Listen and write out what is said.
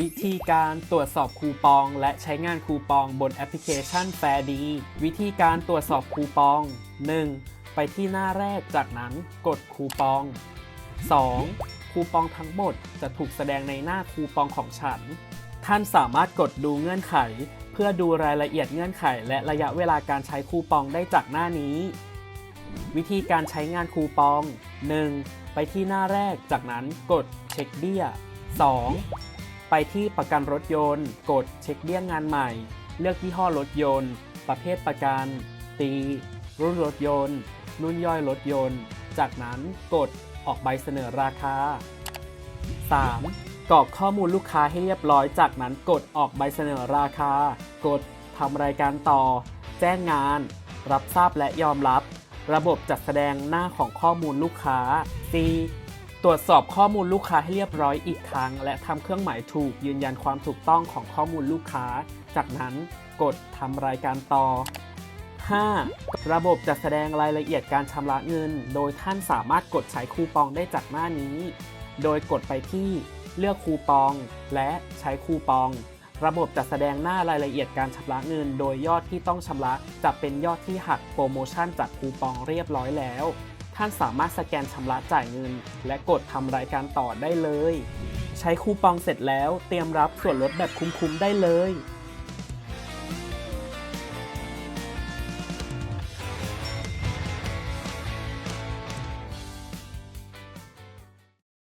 วิธีการตรวจสอบคูปอง และใช้งานคูปองบนแอปพลิเคชัน Fair D วิธีการตรวจสอบคูปอง 1. ไปที่หน้าแรกจากนั้นกดคูปอง 2. คูปองทั้งหมดจะถูกแสดงในหน้าคูปองของฉัน ท่านสามารถกดดูเงื่อนไข เพื่อดูรายละเอียดเงื่อนไข และระยะเวลาการใช้คูปองได้จากหน้านี้ วิธีการใช้งานคูปอง 1. ไปที่หน้าแรกจากนั้นกดเช็คเบี้ย 2. ไปที่ประกันรถยนต์ กดเช็คเบี้ยงงานใหม่ เลือกยี่ห้อรถยนต์ ประเภทประกัน ตี รุ่นรถยนต์ รุ่นย่อยรถยนต์ จากนั้นกดออกใบเสนอราคา 3. กรอกข้อมูลลูกค้าให้เรียบร้อย จากนั้นกดออกใบเสนอราคา กดทำรายการต่อ แจ้งงาน รับทราบและยอมรับ ระบบจัดแสดงหน้าของข้อมูลลูกค้า C ตรวจสอบข้อมูลลูกค้าให้เรียบร้อยอีกครั้ง และทำเครื่องหมายถูกยืนยันความถูกต้องของข้อมูลลูกค้า จากนั้นกดทำรายการต่อ 5. ระบบจะแสดงรายละเอียดการชำระเงิน โดยท่านสามารถกดใช้คูปองได้จากหน้านี้ โดยกดไปที่เลือกคูปอง และใช้คูปอง ระบบจะแสดงหน้ารายละเอียดการชำระเงิน โดยยอดที่ต้องชำระจะเป็นยอดที่หักโปรโมชั่นจากคูปองเรียบร้อยแล้ว ท่านสามารถสแกนชำระจ่ายเงิน และกดทำรายการต่อได้เลย ใช้คูปองเสร็จแล้วเตรียมรับส่วนลดแบบคุ้มๆได้เลย